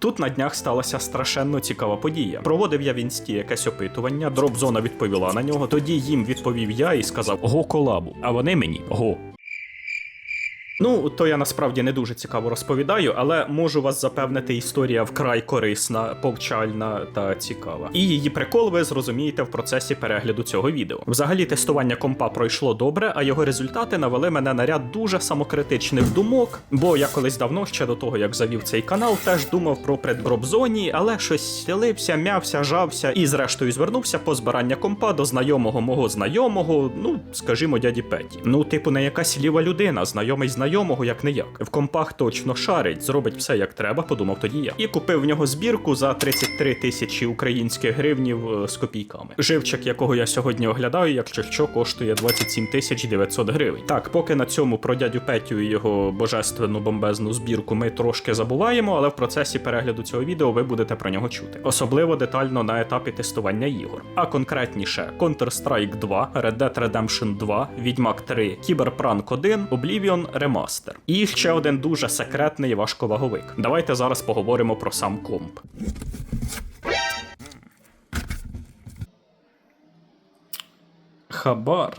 Тут на днях сталася страшенно цікава подія. Проводив я в інсті якесь опитування, дропзона відповіла на нього. Тоді їм відповів я і сказав го колабу. А вони мені го. Ну, то я насправді не дуже цікаво розповідаю, але можу вас запевнити, історія вкрай корисна, повчальна та цікава. І її прикол ви зрозумієте в процесі перегляду цього відео. Взагалі, тестування компа пройшло добре, а його результати навели мене на ряд дуже самокритичних думок. Бо я колись давно, ще до того як завів цей канал, теж думав про преддропзоні, але щось стелився, м'явся, жався і зрештою звернувся по збирання компа до знайомого мого знайомого, ну скажімо, дяді Петі. Ну, типу, не якась ліва людина, знайомий знайомого, як не як. В компах точно шарить, зробить все як треба, подумав тоді я. І купив в нього збірку за 33 тисячі українських гривнів е, з копійками. Живчик, якого я сьогодні оглядаю, якщо що, коштує 27 тисяч 900 гривень. Так, поки на цьому про дядю Петю і його божественну бомбезну збірку ми трошки забуваємо, але в процесі перегляду цього відео ви будете про нього чути. Особливо детально на етапі тестування ігор. А конкретніше Counter-Strike 2, Red Dead Redemption 2, Відьмак 3, Cyberpunk 1, Oblivion Remaster. І ще один дуже секретний важковаговик. Давайте зараз поговоримо про сам комп. Хабар.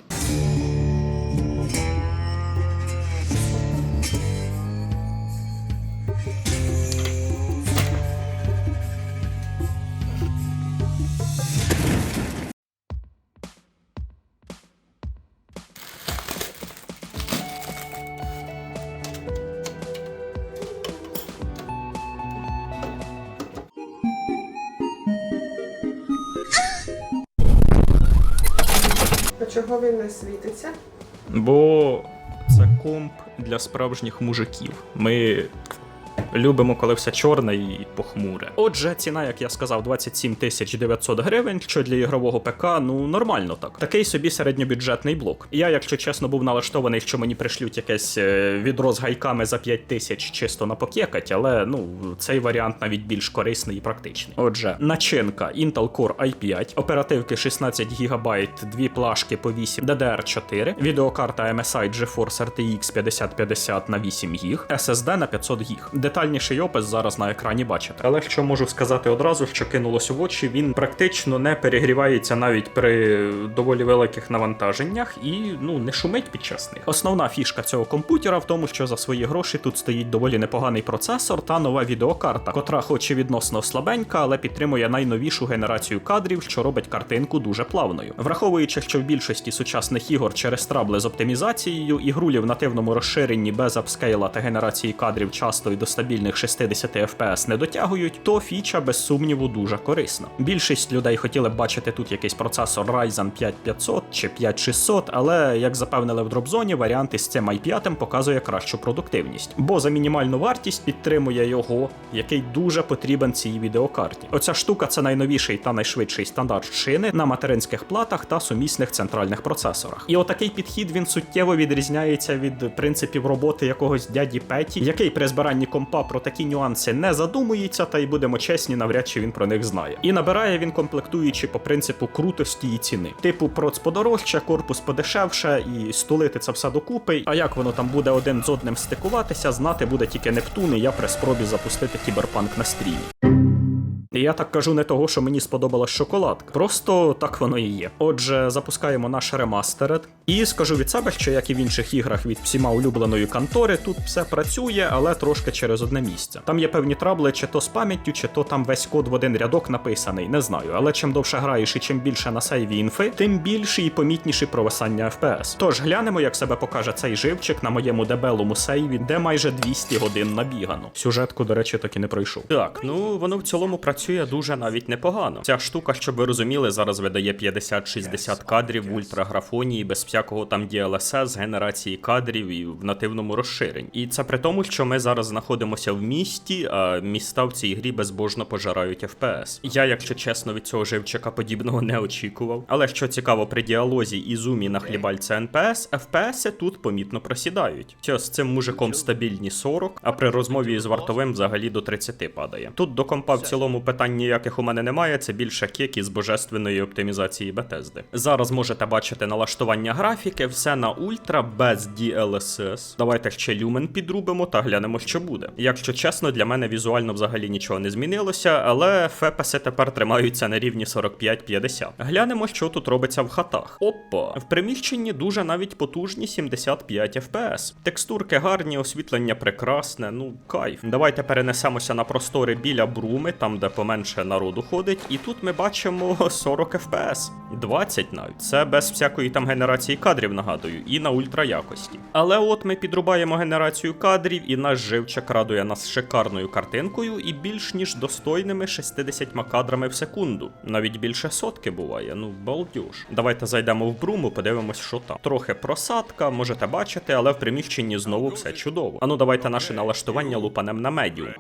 Чого він не світиться? Бо це комп для справжніх мужиків. Ми любимо, коли все чорне і похмуре. Отже, ціна, як я сказав, 27 тисяч 900 гривень, що для ігрового ПК, ну нормально так. Такий собі середньобюджетний блок. Я, якщо чесно, був налаштований, що мені пришлють якесь е, відро з гайками за 5 тисяч чисто на покекать, але ну цей варіант навіть більш корисний і практичний. Отже, начинка Intel Core i5, оперативки 16 ГБ, дві плашки по 8 DDR4, відеокарта MSI GeForce RTX 5050 на 8 ГБ, SSD на 500 ГБ. Детальніший опис зараз на екрані бачите. Але що можу сказати одразу, що кинулося в очі, він практично не перегрівається навіть при доволі великих навантаженнях і ну не шумить під час них. Основна фішка цього комп'ютера в тому, що за свої гроші тут стоїть доволі непоганий процесор та нова відеокарта, котра хоч і відносно слабенька, але підтримує найновішу генерацію кадрів, що робить картинку дуже плавною. Враховуючи, що в більшості сучасних ігор через трабли з оптимізацією, ігрулі в нативному розширенні без апскейла та генерації кадрів часто і до стабільних 60 FPS не дотягують, то фіча без сумніву дуже корисна. Більшість людей хотіли б бачити тут якийсь процесор Ryzen 5500 чи 5600, але як запевнили в дропзоні, варіант із цим i5 показує кращу продуктивність, бо за мінімальну вартість підтримує його, який дуже потрібен цій відеокарті. Оця штука це найновіший та найшвидший стандарт шини на материнських платах та сумісних центральних процесорах. І отакий підхід він суттєво відрізняється від принципів роботи якогось дяді Петі, який при збиранні компа про такі нюанси не задумується, та й будемо чесні, навряд чи він про них знає. І набирає він комплектуючи по принципу крутості і ціни. Типу проц подорожче, корпус подешевше і стулити це все докупи. А як воно там буде один з одним стикуватися, знати буде тільки Нептун, і я при спробі запустити кіберпанк на стрімі. І я так кажу не того, що мені сподобалась шоколадка. Просто так воно і є. Отже, запускаємо наш ремастеред. І скажу від себе, що як і в інших іграх від всіма улюбленої контори, тут все працює, але трошки через одне місце. Там є певні трабли, чи то з пам'яттю, чи то там весь код в один рядок написаний, не знаю. Але чим довше граєш і чим більше на сейві інфи, тим більше і помітніші провисання FPS. Тож глянемо, як себе покаже цей живчик на моєму дебелому сейві, де майже 200 годин набігано. Сюжетку, до речі, так і не пройшов. Так, ну воно в цілому працює дуже навіть непогано. Ця штука, щоб ви розуміли, зараз видає 50-60 кадрів в ультраграфонії без всякого там DLSS, генерації кадрів і в нативному розширенні. І це при тому, що ми зараз знаходимося в місті, а міста в цій грі безбожно пожирають FPS. Я, якщо чесно, від цього живчика подібного не очікував. Але що цікаво, при діалозі і зумі на хлібальці NPS, FPS тут помітно просідають. Що з цим мужиком стабільні 40, а при розмові з вартовим взагалі до 30 падає. Тут до компа в цілому питань ніяких у мене немає, це більше кек із божественної оптимізації Bethesda. Зараз можете бачити налаштування графіки, все на ультра без DLSS. Давайте ще люмен підрубимо та глянемо, що буде. Якщо чесно, для мене візуально взагалі нічого не змінилося, але фепеси тепер тримаються на рівні 45-50. Глянемо, що тут робиться в хатах. Опа, в приміщенні дуже навіть потужні 75 FPS. Текстурки гарні, освітлення прекрасне, ну кайф. Давайте перенесемося на простори біля бруми, там де поменше народу ходить, і тут ми бачимо 40 FPS. 20 навіть. Це без всякої там генерації кадрів, нагадую, і на ультра якості. Але от ми підрубаємо генерацію кадрів, і наш живчик радує нас шикарною картинкою і більш ніж достойними 60 кадрами в секунду. Навіть більше сотки буває, ну балдюж. Давайте зайдемо в бруму, подивимось, що там. Трохи просадка, можете бачити, але в приміщенні знову все чудово. Ану, давайте наше налаштування лупанем на медіум.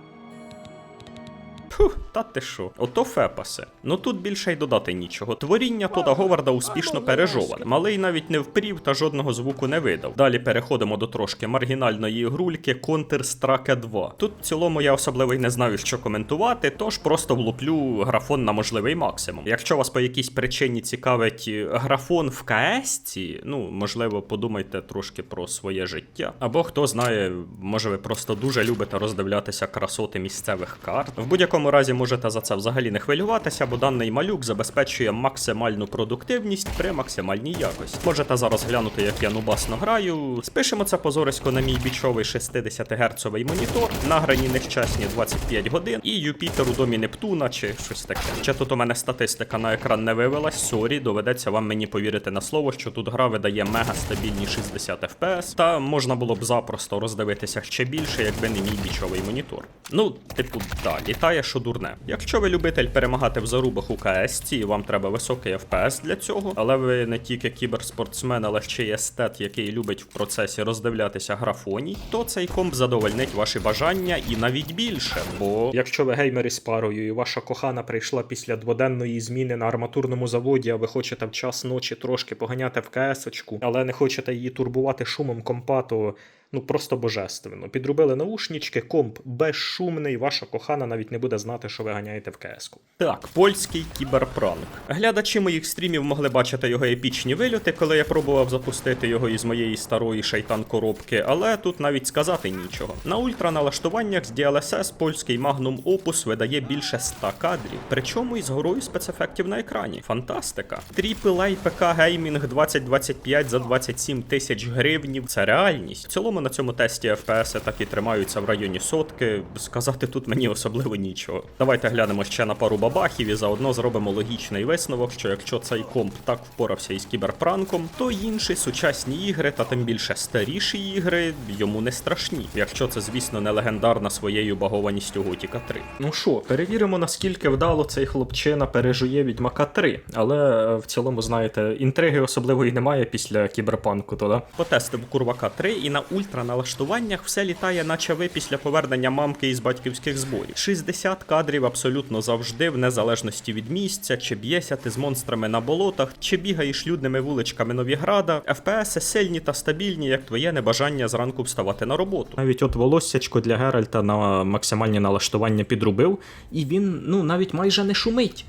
Фух, та ти що? Ото фепаси. Ну тут більше й додати нічого. Творіння Тода Говарда успішно пережоване. Малий навіть не впрів та жодного звуку не видав. Далі переходимо до трошки маргінальної ігрульки Counter-Strike 2. Тут в цілому я особливо й не знаю, що коментувати, тож просто влуплю графон на можливий максимум. Якщо вас по якійсь причині цікавить е, графон в КС, ну можливо, подумайте трошки про своє життя. Або хто знає, може ви просто дуже любите роздивлятися красоти місцевих карт. В будь-якому разі можете за це взагалі не хвилюватися, бо даний малюк забезпечує максимальну продуктивність при максимальній якості. Можете зараз глянути, як я нубасно граю. Спишемо це позорисько на мій бічовий 60 герцовий монітор, награні нещасні 25 годин, і Юпітер у домі Нептуна чи щось таке. Ще тут у мене статистика на екран не вивелась. Сорі, доведеться вам мені повірити на слово, що тут гра видає мега стабільні 60 FPS, та можна було б запросто роздивитися ще більше, якби не мій бічовий монітор. Ну, типу, да, літає, що дурне. Якщо ви любитель перемагати в зарубах у КС, і вам треба високий FPS для цього, але ви не тільки кіберспортсмен, але ще й естет, який любить в процесі роздивлятися графоній, то цей комп задовольнить ваші бажання і навіть більше. Бо якщо ви геймери з парою, і ваша кохана прийшла після дводенної зміни на арматурному заводі, а ви хочете в час ночі трошки поганяти в КС-очку, але не хочете її турбувати шумом компа, то ну просто божественно. Підробили наушнички, комп безшумний, ваша кохана навіть не буде знати, що ви ганяєте в КС-ку. Так, польський кіберпранк. Глядачі моїх стрімів могли бачити його епічні вильоти, коли я пробував запустити його із моєї старої шайтан коробки, але тут навіть сказати нічого. На ультраналаштуваннях з DLSS польський Magnum Opus видає більше 100 кадрів, причому із горою спецефектів на екрані. Фантастика. AAA ПК Gaming 2025 за 27 тисяч гривнів. Це реальність. В цілому на цьому тесті FPS так і тримаються в районі сотки. Сказати тут мені особливо нічого. Давайте глянемо ще на пару бабахів і заодно зробимо логічний висновок, що якщо цей комп так впорався із кіберпранком, то інші сучасні ігри, та тим більше старіші ігри, йому не страшні. Якщо це, звісно, не легендарна своєю багованістю Готіка 3. Ну що, перевіримо, наскільки вдало цей хлопчина пережує Відьмака 3. Але е, в цілому, знаєте, інтриги особливої немає після кіберпанку, то да? Потестив курвака 3 і на ультраналаштуваннях все літає, наче ви після повернення мамки із батьківських зборів. 60 кадрів абсолютно завжди, в незалежності від місця, чи б'єся ти з монстрами на болотах, чи бігаєш людними вуличками Новіграда. FPS сильні та стабільні, як твоє небажання зранку вставати на роботу. Навіть от волоссячко для Геральта на максимальні налаштування підрубив, і він ну навіть майже не шумить.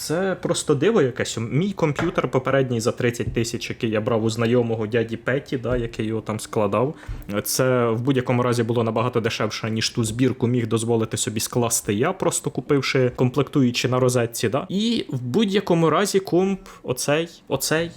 Це просто диво якесь. Мій комп'ютер попередній за 30 тисяч, який я брав у знайомого дяді Петі, да, який його там складав. Це в будь-якому разі було набагато дешевше, ніж ту збірку міг дозволити собі скласти я, просто купивши комплектуючи на розетці. Да? І в будь-якому разі комп, оцей, оцей.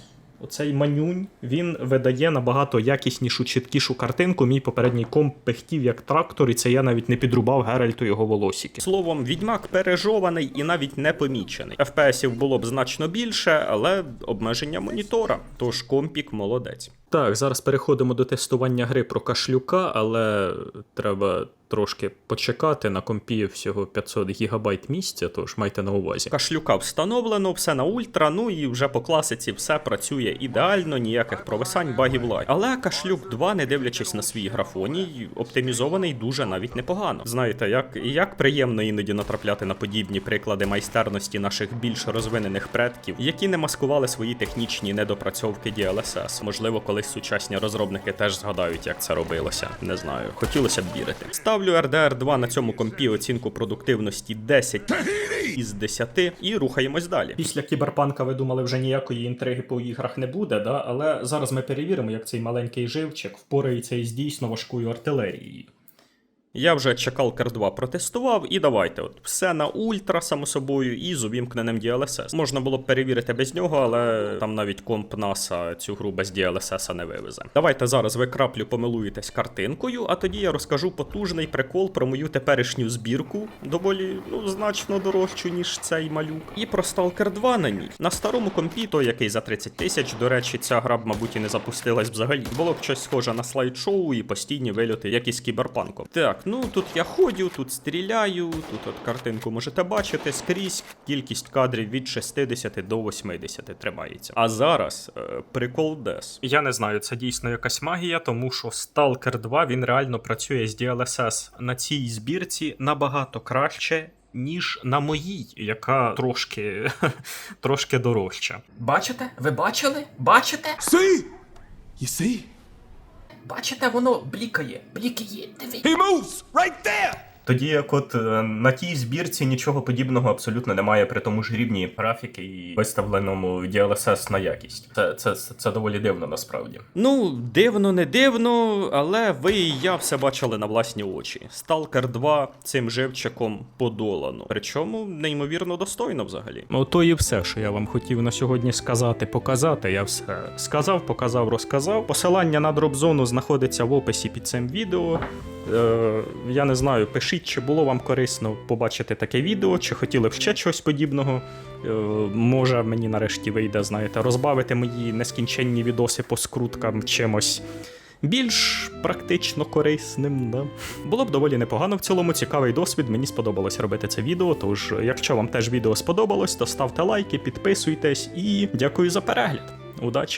Оцей манюнь він видає набагато якіснішу, чіткішу картинку. Мій попередній комп пихтів як трактор, і це я навіть не підрубав Геральту його волосіки. Словом, відьмак пережований і навіть не помічений. ФПСів було б значно більше, але обмеження монітора. Тож компік молодець. Так, зараз переходимо до тестування гри про кашлюка, але треба трошки почекати. На компі всього 500 гігабайт місця, тож майте на увазі. Кашлюка встановлено, все на ультра, ну і вже по класиці все працює ідеально, ніяких провисань, багів лай. Але кашлюк 2, не дивлячись на свій графоній, оптимізований дуже навіть непогано. Знаєте, як, як приємно іноді натрапляти на подібні приклади майстерності наших більш розвинених предків, які не маскували свої технічні недопрацьовки DLSS. Можливо, колись сучасні розробники теж згадають, як це робилося. Не знаю, хотілося б вірити. Ставлю Ставлю RDR 2 на цьому компі оцінку продуктивності 10 із 10 і рухаємось далі. Після кіберпанка ви думали, вже ніякої інтриги по іграх не буде, да? але зараз ми перевіримо, як цей маленький живчик впорається із дійсно важкою артилерією. Я вже Чекалкер 2 протестував, і давайте, от все на ультра, само собою, і з увімкненим DLSS. Можна було перевірити без нього, але там навіть комп NASA цю гру без DLSS не вивезе. Давайте зараз ви краплю помилуєтесь картинкою, а тоді я розкажу потужний прикол про мою теперішню збірку, доволі ну, значно дорожчу, ніж цей малюк. І про Stalker 2 на ній. На старому компі, той, який за 30 тисяч, до речі, ця гра б, мабуть, і не запустилась взагалі. Було б щось схоже на слайд-шоу і постійні вильоти, як із кіберпанком. Так, ну тут я ходю, тут стріляю, тут от картинку можете бачити скрізь. Кількість кадрів від 60 до 80 тримається. А зараз е, прикол дес. Я не знаю, це дійсно якась магія, тому що Stalker 2 він реально працює з DLSS на цій збірці набагато краще. Ніж на моїй, яка трошки трошки дорожча. Бачите? Ви бачили? Бачите? See? You see? Бачите, воно блікає. Блікає. Диви. He moves right there! Тоді як от е, на тій збірці нічого подібного абсолютно немає при тому ж рівні графіки і виставленому DLSS на якість. Це, це, це, це доволі дивно насправді. Ну, дивно, не дивно, але ви і я все бачили на власні очі. Stalker 2 цим живчиком подолано. Причому неймовірно достойно взагалі. Ото і все, що я вам хотів на сьогодні сказати, показати. Я все сказав, показав, розказав. Посилання на дропзону знаходиться в описі під цим відео. Е, я не знаю, пишіть, чи було вам корисно побачити таке відео, чи хотіли б ще чогось подібного. Е, може, мені нарешті вийде, знаєте, розбавити мої нескінченні відоси по скруткам чимось. Більш практично корисним, да. Було б доволі непогано в цілому, цікавий досвід. Мені сподобалось робити це відео. Тож, якщо вам теж відео сподобалось, то ставте лайки, підписуйтесь і дякую за перегляд. Удачі!